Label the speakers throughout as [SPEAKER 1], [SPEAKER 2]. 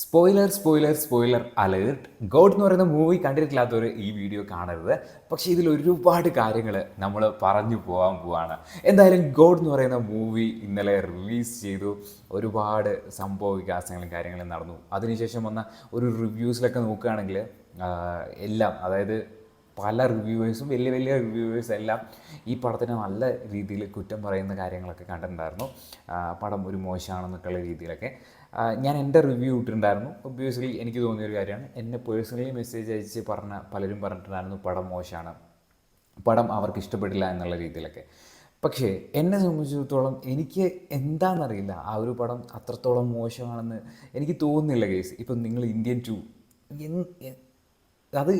[SPEAKER 1] Spoiler spoiler spoiler alert God എന്ന് പറയുന്ന movie കണ്ടിട്ടില്ലാത്തവർ ഈ വീഡിയോ കാണരുത്. പക്ഷേ ഇതിൽ ഒരുപാട് കാര്യങ്ങൾ നമ്മൾ പറഞ്ഞു പോകാൻ പോവാണ്. എന്തായാലും ഗോഡ് എന്ന് പറയുന്ന മൂവി ഇന്നലെ റിലീസ് ചെയ്തു. ഒരുപാട് സംഭവ വികാസങ്ങളും കാര്യങ്ങളും നടന്നു. അതിനുശേഷം വന്ന ഒരു റിവ്യൂസിലൊക്കെ നോക്കുകയാണെങ്കിൽ എല്ലാം അതായത് പല റിവ്യൂവേഴ്സും വലിയ വലിയ റിവ്യൂവേഴ്സ് എല്ലാം ഈ പടത്തിന് നല്ല രീതിയിൽ കുറ്റം പറയുന്ന കാര്യങ്ങളൊക്കെ കണ്ടിട്ടുണ്ടായിരുന്നു. പടം ഒരു മോശമാണെന്നൊക്കെയുള്ള രീതിയിലൊക്കെ. ഞാൻ എന്റെ റിവ്യൂ ഇട്ടിട്ടുണ്ടായിരുന്നു. ഒബ്വിയസ്ലി എനിക്ക് തോന്നിയൊരു കാര്യമാണ്. എന്നെ പേഴ്സണലി മെസ്സേജ് അയച്ച് പറഞ്ഞ പലരും പറഞ്ഞിട്ടുണ്ടായിരുന്നു പടം മോശമാണ് പടം അവർക്ക് ഇഷ്ടപ്പെട്ടില്ല എന്നുള്ള രീതിയിലൊക്കെ. പക്ഷേ എന്നെ സംബന്ധിച്ചിടത്തോളം എനിക്ക് എന്താണെന്നറിയില്ല. ആ ഒരു പടം അത്രത്തോളം മോശമാണെന്ന് എനിക്ക് തോന്നുന്നില്ല കേസ് ഇപ്പം നിങ്ങൾ ഇന്ത്യൻ ടു അത്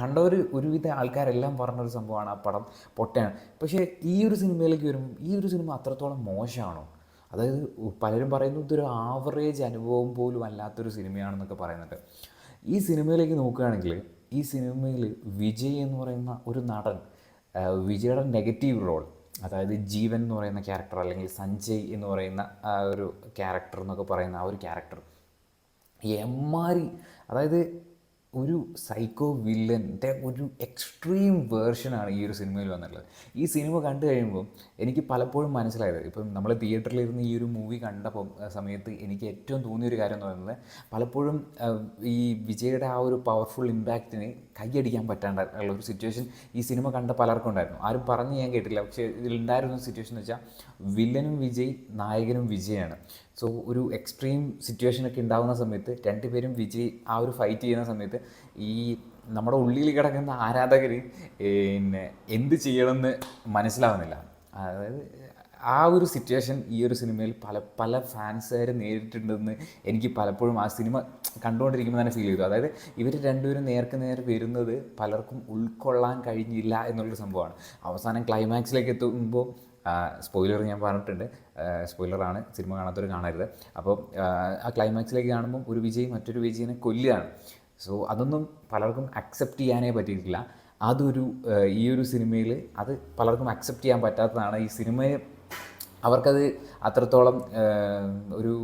[SPEAKER 1] കണ്ടവർ ഒരുവിധ ആൾക്കാരെല്ലാം പറഞ്ഞൊരു സംഭവമാണ് ആ പടം പൊട്ടയാണ്. പക്ഷേ ഈ ഒരു സിനിമയിലേക്ക് വരുമ്പോൾ ഈ ഒരു സിനിമ അത്രത്തോളം മോശമാണോ? അതായത് പലരും പറയുന്നു ഇതൊരു ആവറേജ് അനുഭവം പോലും അല്ലാത്തൊരു സിനിമയാണെന്നൊക്കെ പറയുന്നുണ്ട് ഈ സിനിമയിലേക്ക് നോക്കുകയാണെങ്കിൽ ഈ സിനിമയിൽ വിജയ് എന്ന് പറയുന്ന ഒരു നടൻ വിജയുടെ നെഗറ്റീവ് റോൾ അതായത് ജീവൻ എന്ന് പറയുന്ന ക്യാരക്ടർ അല്ലെങ്കിൽ സഞ്ജയ് എന്ന് പറയുന്ന ആ ഒരു ക്യാരക്ടർ എന്നൊക്കെ പറയുന്ന ആ ഒരു ക്യാരക്ടർ എമ്മാരി അതായത് ഒരു സൈക്കോ വില്ലന്റെ ഒരു എക്സ്ട്രീം വേർഷനാണ് ഈ ഒരു സിനിമയിൽ വന്നിട്ടുള്ളത്. ഈ സിനിമ കണ്ടു കഴിയുമ്പോൾ എനിക്ക് പലപ്പോഴും മനസ്സിലായത് ഇപ്പം നമ്മൾ തിയേറ്ററിലിരുന്ന് ഈ ഒരു മൂവി കണ്ടപ്പോൾ സമയത്ത് എനിക്ക് ഏറ്റവും തോന്നിയ ഒരു കാര്യം എന്ന് പറയുന്നത് പലപ്പോഴും ഈ വിജയുടെ ആ ഒരു പവർഫുൾ ഇമ്പാക്റ്റിന് കൈയടിക്കാൻ പറ്റാണ്ട ഉള്ള ഒരു സിറ്റുവേഷൻ ഈ സിനിമ കണ്ട പലർക്കും ഉണ്ടായിരുന്നു. ആരും പറഞ്ഞ് ഞാൻ കേട്ടില്ല. പക്ഷേ ഇതിലുണ്ടായിരുന്ന സിറ്റുവേഷൻ എന്ന് വെച്ചാൽ വില്ലനും വിജയ് നായകനും വിജയാണ്. സോ ഒരു എക്സ്ട്രീം സിറ്റുവേഷനൊക്കെ ഉണ്ടാകുന്ന സമയത്ത് രണ്ടുപേരും വിജയ് ആ ഒരു ഫൈറ്റ് ചെയ്യുന്ന സമയത്ത് ഈ നമ്മുടെ ഉള്ളിൽ കിടക്കുന്ന ആരാധകർ പിന്നെ എന്ത് ചെയ്യണമെന്ന് മനസ്സിലാവുന്നില്ല. അതായത് ആ ഒരു സിറ്റുവേഷൻ ഈ ഒരു സിനിമയിൽ പല പല ഫാൻസുകാർ നേരിട്ടുണ്ടെന്ന് എനിക്ക് പലപ്പോഴും ആ സിനിമ കണ്ടുകൊണ്ടിരിക്കുമ്പോൾ തന്നെ ഫീൽ ചെയ്തു. അതായത് ഇവർ രണ്ടുപേരും നേർക്ക് നേർ വരുന്നത് പലർക്കും ഉൾക്കൊള്ളാൻ കഴിഞ്ഞില്ല എന്നുള്ളൊരു സംഭവമാണ്. അവസാനം ക്ലൈമാക്സിലേക്ക് എത്തുമ്പോൾ സ്പോയിലർ ഞാൻ പറഞ്ഞിട്ടുണ്ട്. സ്പോയിലറാണ് സിനിമ കാണാത്തവർ കാണരുത്. അപ്പോൾ ആ ക്ലൈമാക്സിലേക്ക് കാണുമ്പോൾ ഒരു വിജയ് മറ്റൊരു വിജയിനെ കൊല്ലുകയാണ്. സോ അതൊന്നും പലർക്കും അക്സെപ്റ്റ് ചെയ്യാനേ പറ്റിയിട്ടില്ല. അതൊരു ഈ ഒരു സിനിമയിൽ അത് പലർക്കും അക്സെപ്റ്റ് ചെയ്യാൻ പറ്റാത്തതാണ്. ഈ സിനിമയെ അവർക്കത് അത്രത്തോളം ഒരു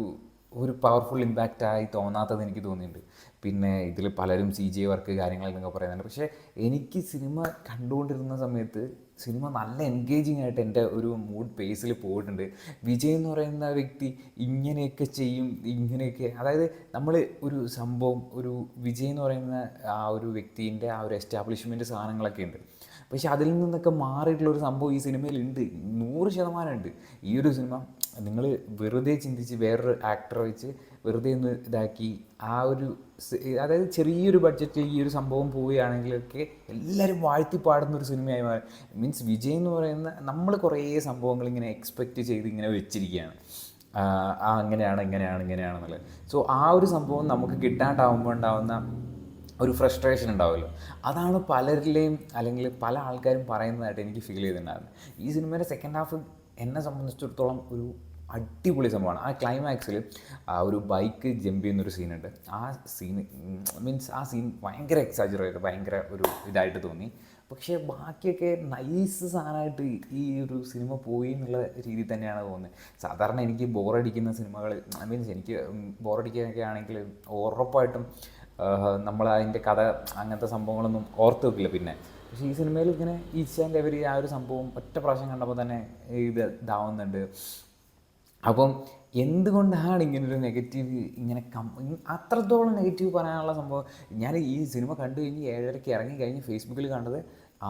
[SPEAKER 1] ഒരു പവർഫുൾ ഇമ്പാക്റ്റായി തോന്നാത്തത് എനിക്ക് തോന്നിയിട്ടുണ്ട്. പിന്നെ ഇതിൽ പലരും സി ജി വർക്ക് കാര്യങ്ങളെന്നൊക്കെ പറയുന്നുണ്ട്. പക്ഷേ എനിക്ക് സിനിമ കണ്ടുകൊണ്ടിരുന്ന സമയത്ത് സിനിമ നല്ല എൻഗേജിങ് ആയിട്ട് എന്റെ ഒരു മൂഡ് പേസിൽ പോയിട്ടുണ്ട്. വിജയ് എന്ന് പറയുന്ന വ്യക്തി ഇങ്ങനെയൊക്കെ ചെയ്യും ഇങ്ങനെയൊക്കെ. അതായത് നമ്മൾ ഒരു സംഭവം ഒരു വിജയ് എന്ന് പറയുന്ന ആ ഒരു വ്യക്തിന്റെ ആ ഒരു എസ്റ്റാബ്ലിഷ്മെന്റ് സാധനങ്ങളൊക്കെ ഉണ്ട്. പക്ഷേ അതിൽ നിന്നൊക്കെ മാറിയിട്ടുള്ളൊരു സംഭവം ഈ സിനിമയിൽ ഉണ്ട്. നൂറ് ശതമാനം ഉണ്ട്. ഈ ഒരു സിനിമ നിങ്ങൾ വെറുതെ ചിന്തിച്ച് വേറൊരു ആക്ടർ വെച്ച് വെറുതെ ഒന്ന് ഇതാക്കി ആ ഒരു അതായത് ചെറിയൊരു ബഡ്ജറ്റിൽ ഈ ഒരു സംഭവം പോവുകയാണെങ്കിലൊക്കെ എല്ലാവരും വാഴ്ത്തി പാടുന്ന ഒരു സിനിമയായി മാറി. മീൻസ് വിജയ് എന്ന് പറയുന്ന നമ്മൾ കുറേ സംഭവങ്ങൾ ഇങ്ങനെ എക്സ്പെക്റ്റ് ചെയ്ത് ഇങ്ങനെ വെച്ചിരിക്കുകയാണ്. ആ അങ്ങനെയാണ് ഇങ്ങനെയാണ് ഇങ്ങനെയാണെന്നുള്ളത് സോ ആ ഒരു സംഭവം നമുക്ക് കിട്ടാണ്ടാവുമ്പോൾ ഉണ്ടാവുന്ന ഒരു ഫ്രസ്ട്രേഷൻ ഉണ്ടാവുമല്ലോ. അതാണ് പലരിലെയും അല്ലെങ്കിൽ പല ആൾക്കാരും പറയുന്നതായിട്ട് എനിക്ക് ഫീൽ ചെയ്തിട്ടുണ്ടായിരുന്നു ഈ സിനിമയുടെ സെക്കൻഡ് ഹാഫ് എന്നെ സംബന്ധിച്ചിടത്തോളം ഒരു അടിപൊളി സംഭവമാണ്. ആ ക്ലൈമാക്സിൽ ആ ഒരു ബൈക്ക് ജമ്പ് ചെയ്യുന്നൊരു സീനുണ്ട് ആ സീന് മീൻസ് ആ സീൻ ഭയങ്കര എക്സാജറേറ്റ് ഭയങ്കര ഒരു ഇതായിട്ട് തോന്നി. പക്ഷേ ബാക്കിയൊക്കെ നൈസ് സാധനമായിട്ട് ഈ ഒരു സിനിമ പോയി എന്നുള്ള രീതിയിൽ തന്നെയാണ് തോന്നുന്നത്. സാധാരണ എനിക്ക് ബോറടിക്കുന്ന സിനിമകൾ മീൻസ് എനിക്ക് ബോറടിക്കാനൊക്കെ ആണെങ്കിൽ ഉറപ്പായിട്ടും നമ്മൾ അതിന്റെ കഥ അങ്ങനത്തെ സംഭവങ്ങളൊന്നും ഓർത്ത് വെക്കില്ല പിന്നെ. പക്ഷേ ഈ സിനിമയിൽ ഇങ്ങനെ ഈച്ച് ആൻഡ് എവരി ആ ഒരു സംഭവം ഒറ്റ പ്രാവശ്യം കണ്ടപ്പോൾ തന്നെ ഇത് ഇതാവുന്നുണ്ട്. അപ്പം എന്തുകൊണ്ടാണ് ഇങ്ങനൊരു നെഗറ്റീവ് ഇങ്ങനെ കം അത്രത്തോളം നെഗറ്റീവ് പറയാനുള്ള സംഭവം? ഞാൻ ഈ സിനിമ കണ്ടു കഴിഞ്ഞ് ഏഴരയ്ക്ക് ഇറങ്ങി കഴിഞ്ഞ് ഫേസ്ബുക്കിൽ കണ്ടത്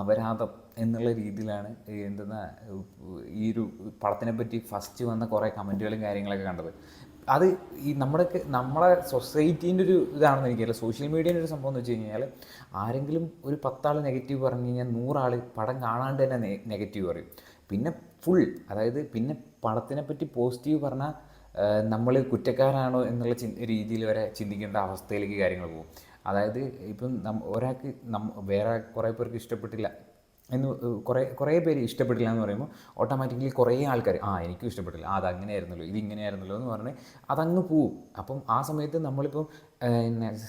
[SPEAKER 1] അപരാധം എന്നുള്ള രീതിയിലാണ് എന്തെന്നാ ഈ ഒരു പടത്തിനെ പറ്റി ഫസ്റ്റ് വന്ന കുറേ കമന്റുകളും കാര്യങ്ങളൊക്കെ കണ്ടത്. അത് ഈ നമ്മുടെ നമ്മളെ സൊസൈറ്റീന്റെ ഒരു ഇതാണെന്ന് എനിക്കറിയില്ല. സോഷ്യൽ മീഡിയേന്റെ ഒരു സംഭവം എന്ന് വെച്ച് കഴിഞ്ഞാൽ ആരെങ്കിലും ഒരു പത്താൾ നെഗറ്റീവ് പറഞ്ഞു കഴിഞ്ഞാൽ നൂറാൾ പടം കാണാണ്ട് തന്നെ നെഗറ്റീവ് പറയും. പിന്നെ ഫുൾ അതായത് പിന്നെ പടത്തിനെ പറ്റി പോസിറ്റീവ് പറഞ്ഞാൽ നമ്മൾ കുറ്റക്കാരാണോ എന്നുള്ള ചി രീതിയിൽ വരെ ചിന്തിക്കേണ്ട അവസ്ഥയിലേക്ക് കാര്യങ്ങൾ പോകും. അതായത് ഇപ്പം ഒരാൾക്ക് നം വേറെ കുറേ പേർക്ക് ഇഷ്ടപ്പെട്ടില്ല. എന്ന് കുറേ കുറേ പേര് ഇഷ്ടപ്പെട്ടില്ല എന്ന് പറയുമ്പോൾ ഓട്ടോമാറ്റിക്കലി കുറേ ആൾക്കാർ ആ എനിക്കും ഇഷ്ടപ്പെട്ടില്ല ആ അങ്ങനെയായിരുന്നല്ലോ ഇത് ഇങ്ങനെയായിരുന്നല്ലോ എന്ന് പറഞ്ഞ് അതങ്ങ് പോവും. അപ്പം ആ സമയത്ത് നമ്മളിപ്പം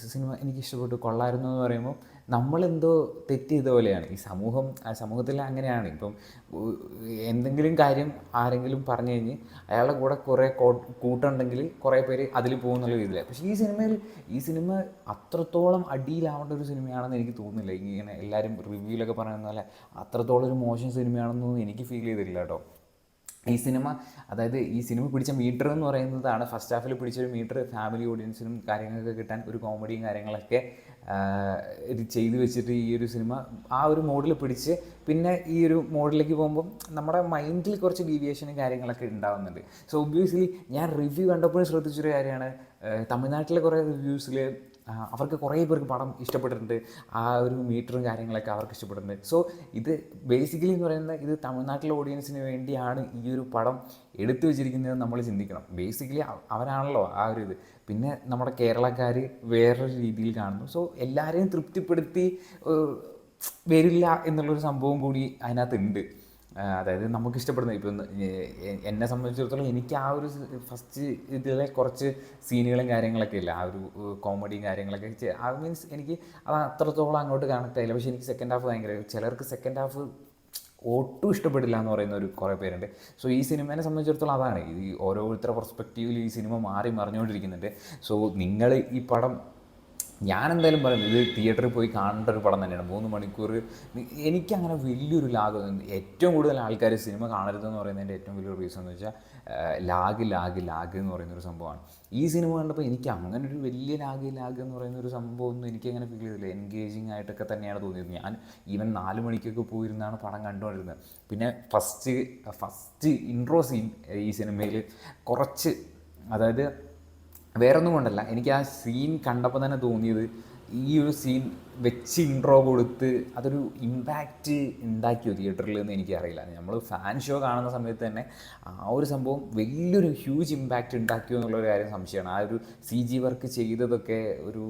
[SPEAKER 1] സിനിമ എനിക്ക് ഇഷ്ടപ്പെട്ടു കൊള്ളായിരുന്നു എന്ന് പറയുമ്പോൾ നമ്മളെന്തോ തെറ്റ് ചെയ്ത പോലെയാണ്. ഈ സമൂഹം ആ സമൂഹത്തിൽ അങ്ങനെയാണ്. ഇപ്പം എന്തെങ്കിലും കാര്യം ആരെങ്കിലും പറഞ്ഞു കഴിഞ്ഞ് അയാളുടെ കൂടെ കുറേ കൂട്ടുണ്ടെങ്കിൽ കുറേ പേര് അതിൽ പോകുന്നുള്ള രീതിയിലാണ് പക്ഷേ ഈ സിനിമയിൽ ഈ സിനിമ അത്രത്തോളം അടിയിലാവേണ്ട ഒരു സിനിമയാണെന്ന് എനിക്ക് തോന്നുന്നില്ല. ഇങ്ങനെ എല്ലാവരും റിവ്യൂലൊക്കെ പറയുന്ന പോലെ അത്രത്തോളം ഒരു മോശം സിനിമയാണെന്നൊന്നും എനിക്ക് ഫീൽ ചെയ്തിട്ടില്ല കേട്ടോ. ഈ സിനിമ അതായത് ഈ സിനിമ പിടിച്ച മീറ്റർ എന്ന് പറയുന്നതാണ് ഫസ്റ്റ് ഹാഫിൽ പിടിച്ചൊരു മീറ്റർ ഫാമിലി ഓഡിയൻസിനും കാര്യങ്ങളൊക്കെ കിട്ടാൻ ഒരു കോമഡിയും കാര്യങ്ങളൊക്കെ ഇത് ചെയ്തു വെച്ചിട്ട് ഈ ഒരു സിനിമ ആ ഒരു മോഡിൽ പിടിച്ച് പിന്നെ ഈ ഒരു മോഡിലേക്ക് പോകുമ്പം നമ്മുടെ മൈൻഡിൽ കുറച്ച് ഡീവിയേഷനും കാര്യങ്ങളൊക്കെ ഉണ്ടാവുന്നുണ്ട്. സോ ഒബ്വിയസ്ലി ഞാൻ റിവ്യൂ കണ്ടപ്പോഴും ശ്രദ്ധിച്ചൊരു കാര്യമാണ് തമിഴ്നാട്ടിലെ കുറേ റിവ്യൂസിൽ അവർക്ക് കുറേ പേർക്ക് പടം ഇഷ്ടപ്പെട്ടിട്ടുണ്ട്. ആ ഒരു മീറ്ററും കാര്യങ്ങളൊക്കെ അവർക്ക് ഇഷ്ടപ്പെട്ടിട്ടുണ്ട് സോ ഇത് ബേസിക്കലി എന്ന് പറയുന്നത് ഇത് തമിഴ്നാട്ടിലെ ഓഡിയൻസിന് വേണ്ടിയാണ് ഈ ഒരു പടം എടുത്തു വെച്ചിരിക്കുന്നത് നമ്മൾ ചിന്തിക്കണം. ബേസിക്കലി അവരാണല്ലോ ആ ഒരു ഇത്. പിന്നെ നമ്മുടെ കേരളക്കാർ വേറൊരു രീതിയിൽ കാണുന്നു. സോ എല്ലാവരെയും തൃപ്തിപ്പെടുത്തി വരില്ല എന്നുള്ളൊരു സംഭവം കൂടി അതിനകത്തുണ്ട്. അതായത് നമുക്ക് ഇഷ്ടപ്പെടുന്ന ഇപ്പം എന്നെ സംബന്ധിച്ചിടത്തോളം എനിക്ക് ആ ഒരു ഫസ്റ്റ് ഇതിലെ കുറച്ച് സീനുകളും കാര്യങ്ങളൊക്കെ ഇല്ല. ആ ഒരു കോമഡിയും കാര്യങ്ങളൊക്കെ ആ മീൻസ് എനിക്ക് അത് അത്രത്തോളം അങ്ങോട്ട് കണക്ട് ആയില്ല പക്ഷേ എനിക്ക് സെക്കൻഡ് ഹാഫ് ഭയങ്കര ചിലർക്ക് സെക്കൻഡ് ഹാഫ് ഒട്ടും ഇഷ്ടപ്പെടില്ല എന്ന് പറയുന്ന ഒരു കുറേ പേരുണ്ട്. സോ ഈ സിനിമേനെ സംബന്ധിച്ചിടത്തോളം അതാണ്. ഈ ഓരോരുത്തരുടെ പെർസ്പെക്റ്റീവിൽ ഈ സിനിമ മാറി മറിഞ്ഞുകൊണ്ടിരിക്കുന്നുണ്ട്. സോ നിങ്ങൾ ഈ പടം ഞാൻ എന്തായാലും പറയും ഇത് തിയേറ്ററിൽ പോയി കാണേണ്ട ഒരു പടം തന്നെയാണ്. മൂന്ന് മണിക്കൂർ എനിക്കങ്ങനെ വലിയൊരു ലാഗ് ഏറ്റവും കൂടുതൽ ആൾക്കാർ സിനിമ കാണരുതെന്ന് പറയുന്നതിന്റെ ഏറ്റവും വലിയൊരു റീസൺ എന്ന് വെച്ചാൽ ലാഗ് ലാഗ് ലാഗ് എന്ന് പറയുന്നൊരു സംഭവമാണ്. ഈ സിനിമ കണ്ടപ്പോൾ എനിക്ക് അങ്ങനെ ഒരു വലിയ ലാഗ് ലാഗ് എന്ന് പറയുന്ന ഒരു സംഭവം ഒന്നും എനിക്ക് അങ്ങനെ ഫീൽ ചെയ്തില്ല. എൻഗേജിങ് ആയിട്ടൊക്കെ തന്നെയാണ് തോന്നിയത്. ഞാൻ ഈവൻ നാല് മണിക്കൊക്കെ പോയിരുന്നാണ് പടം കണ്ടുകൊണ്ടിരുന്നത്. പിന്നെ ഫസ്റ്റ് ഫസ്റ്റ് ഇൻട്രോ സീൻ ഈ സിനിമയിൽ കുറച്ച് അതായത് വേറൊന്നും കൊണ്ടല്ല. എനിക്ക് ആ സീൻ കണ്ടപ്പോൾ തന്നെ തോന്നിയത് ഈ ഒരു സീൻ വെച്ച് ഇൻട്രോ കൊടുത്ത് അതൊരു ഇമ്പാക്റ്റ് ഉണ്ടാക്കിയോ തിയേറ്ററിൽ എന്ന് എനിക്കറിയില്ല. നമ്മൾ ഫാൻ ഷോ കാണുന്ന സമയത്ത് തന്നെ ആ ഒരു സംഭവം വലിയൊരു ഹ്യൂജ് ഇമ്പാക്റ്റ് ഉണ്ടാക്കിയോ എന്നുള്ളൊരു കാര്യം സംശയമാണ് ആ ഒരു സി ജി വർക്ക് ചെയ്തതൊക്കെ ഒരു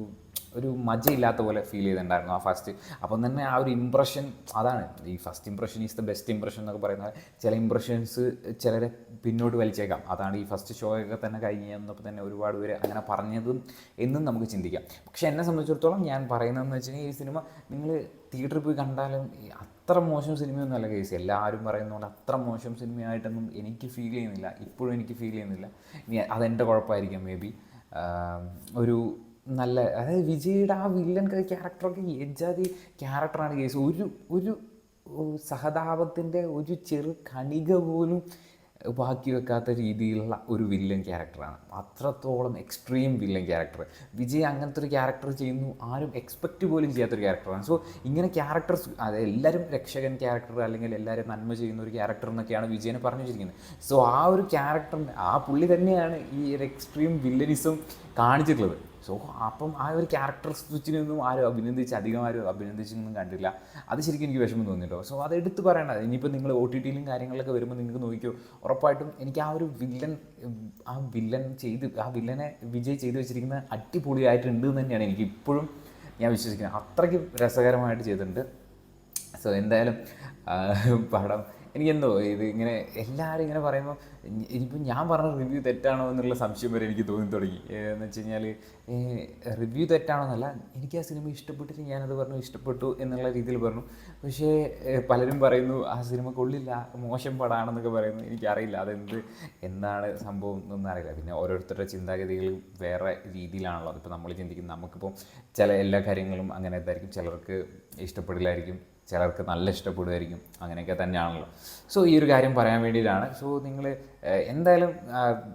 [SPEAKER 1] ഒരു മജയില്ലാത്ത പോലെ ഫീൽ ചെയ്തിട്ടുണ്ടായിരുന്നു ആ ഫസ്റ്റ് അപ്പം തന്നെ ആ ഒരു ഇമ്പ്രഷൻ അതാണ്. ഈ first impression is the best impression എന്നൊക്കെ പറയുന്നത് ചില ഇമ്പ്രഷൻസ് ചിലരെ പിന്നോട്ട് വലിച്ചേക്കാം. അതാണ് ഈ ഫസ്റ്റ് ഷോ ഒക്കെ തന്നെ കഴിഞ്ഞ് എന്നപ്പോൾ തന്നെ ഒരുപാട് പേര് അങ്ങനെ പറഞ്ഞതും എന്നും നമുക്ക് ചിന്തിക്കാം. പക്ഷെ എന്നെ സംബന്ധിച്ചിടത്തോളം ഞാൻ പറയുന്നതെന്ന് വെച്ച് കഴിഞ്ഞാൽ ഈ സിനിമ നിങ്ങൾ തിയേറ്ററിൽ പോയി കണ്ടാലും അത്ര മോശം സിനിമയൊന്നുമല്ല കേസ് എല്ലാവരും പറയുന്നതുകൊണ്ട് അത്ര മോശം സിനിമയായിട്ടൊന്നും എനിക്ക് ഫീൽ ചെയ്യുന്നില്ല. ഇപ്പോഴും എനിക്ക് ഫീൽ ചെയ്യുന്നില്ല. അതെന്റെ കുഴപ്പമായിരിക്കാം മേ ബി ഒരു നല്ല അതായത് വിജയുടെ ആ വില്ലൻ ക്യാരക്ടറൊക്കെ എജാതി ക്യാരക്ടറാണ് കേസ്. ഒരു ഒരു സഹതാപത്തിന്റെ ഒരു ചെറു കണിക പോലും ബാക്കി വെക്കാത്ത രീതിയിലുള്ള ഒരു വില്ലൻ ക്യാരക്ടറാണ് അത്രത്തോളം എക്സ്ട്രീം വില്ലൻ ക്യാരക്ടർ വിജയ് അങ്ങനത്തെ ഒരു ക്യാരക്ടർ ചെയ്യുന്നു. ആരും എക്സ്പെക്റ്റ് പോലും ചെയ്യാത്തൊരു ക്യാരക്ടറാണ് സോ ഇങ്ങനെ ക്യാരക്ടർസ് അതായത് എല്ലാവരും രക്ഷകൻ ക്യാരക്ടർ അല്ലെങ്കിൽ എല്ലാവരും നന്മ ചെയ്യുന്ന ഒരു ക്യാരക്ടർ എന്നൊക്കെയാണ് വിജയനെ പറഞ്ഞു വെച്ചിരിക്കുന്നത് സോ ആ ഒരു ക്യാരക്ടറിന്റെ ആ പുള്ളി തന്നെയാണ് ഈ ഒരു എക്സ്ട്രീം വില്ലനിസം കാണിച്ചിട്ടുള്ളത്. സോ അപ്പം ആ ഒരു ക്യാരക്ടർ സ്വിച്ചിനൊന്നും ആരും അഭിനന്ദിച്ച് അധികം ആരും അഭിനന്ദിച്ചൊന്നും കണ്ടില്ല. അത് ശരിക്കും എനിക്ക് വിഷമം തോന്നിയിട്ടോ സോ അത് എടുത്ത് പറയണത് ഇനിയിപ്പോൾ നിങ്ങൾ ഒ ടി ടിയിലും കാര്യങ്ങളൊക്കെ വരുമ്പോൾ നിങ്ങൾക്ക് നോക്കിയോ ഉറപ്പായിട്ടും എനിക്ക് ആ ഒരു വില്ലൻ ആ വില്ലൻ ചെയ്ത് ആ വില്ലനെ വിജയ് ചെയ്തു വെച്ചിരിക്കുന്ന അടിപൊളിയായിട്ടുണ്ട് എന്ന് തന്നെയാണ് എനിക്ക് ഇപ്പോഴും ഞാൻ വിശ്വസിക്കുന്നത്. അത്രയ്ക്ക് രസകരമായിട്ട് ചെയ്തിട്ടുണ്ട്. സോ എന്തായാലും പടം എനിക്കെന്തോ ഇത് ഇങ്ങനെ എല്ലാവരും ഇങ്ങനെ പറയുമ്പോൾ ഇനിയിപ്പോൾ ഞാൻ പറഞ്ഞ റിവ്യൂ തെറ്റാണോ എന്നുള്ള സംശയം വരെ എനിക്ക് തോന്നി തുടങ്ങി. എന്ന് വെച്ച് കഴിഞ്ഞാൽ റിവ്യൂ തെറ്റാണോ എന്നല്ല എനിക്ക് ആ സിനിമ ഇഷ്ടപ്പെട്ടിട്ട് ഞാനത് പറഞ്ഞു ഇഷ്ടപ്പെട്ടു എന്നുള്ള രീതിയിൽ പറഞ്ഞു. പക്ഷേ പലരും പറയുന്നു ആ സിനിമ കൊള്ളില്ല മോശം പടാണെന്നൊക്കെ പറയുന്നു. എനിക്കറിയില്ല അതെന്ത് എന്താണ് സംഭവം എന്നൊന്നും അറിയില്ല. പിന്നെ ഓരോരുത്തരുടെ ചിന്താഗതികൾ വേറെ രീതിയിലാണല്ലോ അതിപ്പോൾ നമ്മൾ ചിന്തിക്കുന്നത് നമുക്കിപ്പോൾ ചില എല്ലാ കാര്യങ്ങളും അങ്ങനെ ഇതായിരിക്കും. ചിലർക്ക് ഇഷ്ടപ്പെടില്ലായിരിക്കും. ചിലർക്ക് നല്ല ഇഷ്ടപ്പെടുമായിരിക്കും. അങ്ങനെയൊക്കെ തന്നെയാണല്ലോ. സോ ഈ ഒരു കാര്യം പറയാൻ വേണ്ടിയിട്ടാണ്. സോ നിങ്ങൾ എന്തായാലും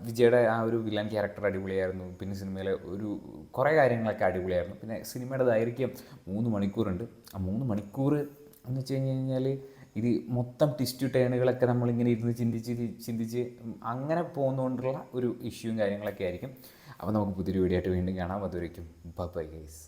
[SPEAKER 1] വിജയുടെ ആ ഒരു വില്ലൻ ക്യാരക്ടർ അടിപൊളിയായിരുന്നു. പിന്നെ സിനിമയിലെ ഒരു കുറേ കാര്യങ്ങളൊക്കെ അടിപൊളിയായിരുന്നു. പിന്നെ സിനിമയുടെ ദൈർഘ്യം മൂന്ന് മണിക്കൂറുണ്ട്. ആ മൂന്ന് മണിക്കൂർ എന്ന് വെച്ച് കഴിഞ്ഞ് കഴിഞ്ഞാൽ ഇത് മൊത്തം ട്വിസ്റ്റ് ടേണുകളൊക്കെ നമ്മളിങ്ങനെ ഇരുന്ന് ചിന്തിച്ച് ചിന്തിച്ച് അങ്ങനെ പോകുന്നതുകൊണ്ടുള്ള ഒരു ഇഷ്യൂവും കാര്യങ്ങളൊക്കെ ആയിരിക്കും. അപ്പോൾ നമുക്ക് പുതിയൊരു വീഡിയോ ആയിട്ട് വീണ്ടും കാണാം. അതുവരയ്ക്കും ബൈ ഗൈസ്